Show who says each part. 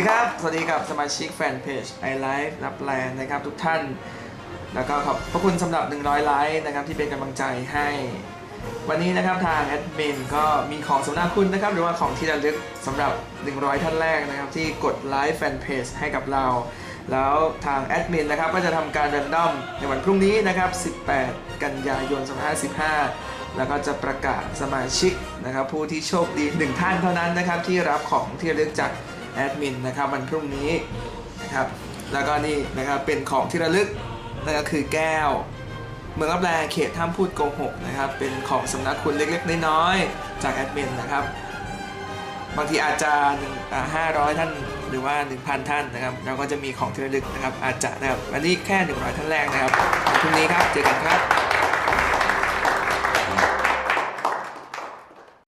Speaker 1: ดีครับ สวัสดีกับสมาชิกแฟนเพจ i Life รับแลนนะครับทุกท่าน แล้วก็ขอบพระคุณสำหรับ 100 ไลค์นะครับที่เป็นกำลังใจให้ วันนี้นะครับทางแอดมินก็มีของสำนักคุณนะครับ หรือว่าของที่ระลึกสำหรับ 100 ท่านแรกนะครับที่กดไลค์แฟนเพจให้กับเรา แล้วทางแอดมินนะครับก็จะทำการ r รนดอมในวันพรุ่งนี้นะครับ 18 กันยายน 2515แล้วก็จะประกาศสมาชิกนะครับผู้ที่โชคดี1ท่านเท่านั้นนะครับที่รับของที่ระลึกจาก แอดมินนะครับวันพรุ่งนี้นะครับแล้วก็นี่นะครับเป็นของที่ระลึกนั่นก็คือแก้ว เมืองรับแลเขตห้ามพูดโกหกนะครับเป็นของสำนักคุณเล็กๆน้อยๆจากแอดมินนะครับบางทีอาจจะห้าร้อยท่านหรือว่า 1,000 ท่านนะครับ เราก็จะมีของที่ระลึกนะครับอาจจะนะครับวันนี้แค่ 100 ท่านแรกนะครับพรุ่งนี้ครับเจอกันครับ